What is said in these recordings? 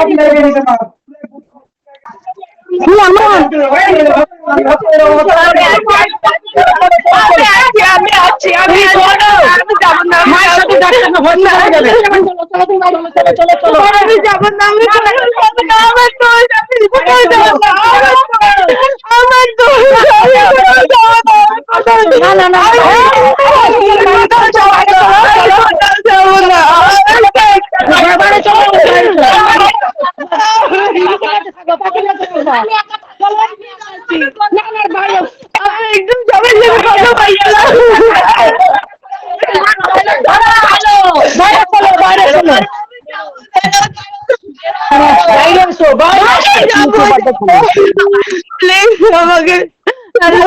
আমি আছি, আমি আছি, আমি আছি। আমি যাব না, আমি যাব না। আমি যাব না, আমি যাব না, আমার দোষ, আমি কোথাও যাব না, আমার দোষ, আমার দোষ, আমি কোথাও যাব না, আমি কোথাও যাব না। আমি কোথাও যাব না, আমি কোথাও যাব না, আমি আমি একদম যাবে যাবে কথা পাইছিলাম প্লিজ আমাকে হ্যালো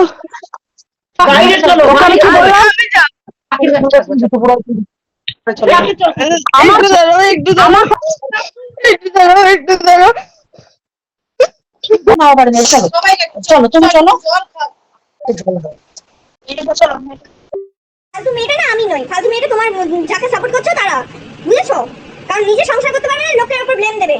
ওখানে কি বললাম? আমি যাব একটু দাঁড়াও একটু দাঁড়াও একটু দাঁড়াও। একটু দাঁড়াও চলো। তুমি চলো ফালতু মেয়েটা না আমি নই। ফালতু মেয়েটা তোমার যাকে সাপোর্ট করছ তারা। বুঝেছ? কারণ নিজে সংসার করতে পারবে না লোকের উপর ব্লেম দেবে।